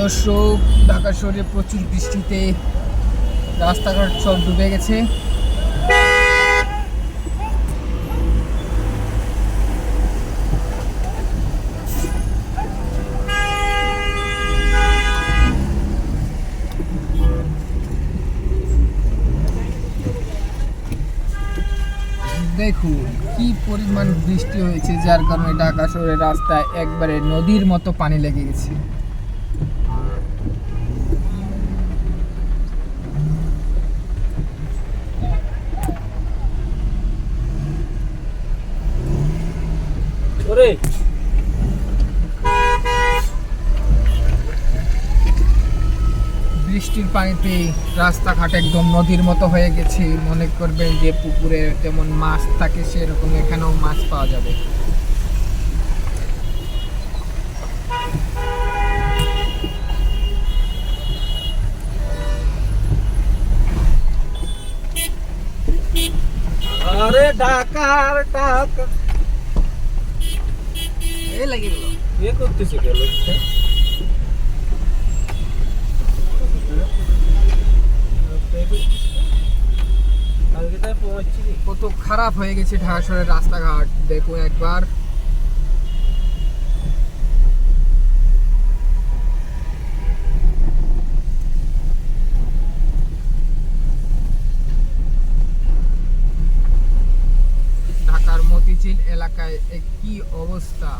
দর্শক ঢাকা শহরে প্রচুর বৃষ্টিতে রাস্তাঘাট সব ডুবে গেছে। দেখুন, কি পরিমাণ বৃষ্টি হয়েছে, যার কারণে ঢাকা শহরের রাস্তায় একবারে নদীর মতো পানি লেগে গেছে। ওরে বৃষ্টির পানিতে রাস্তাঘাট একদম নদীর মতো হয়ে গেছে। মনে করবেন যে পুকুরে যেমন মাছ থাকে সেরকম এখানেও মাছ পাওয়া যাবে। আরে ঢাকার টাকা লাগে গেল এ করতেছে পৌঁছছি কত খারাপ হয়ে গেছে ঢাকা শহরের রাস্তাঘাট। দেখো একবার। ঢাকার এলাকায় কি অবস্থা?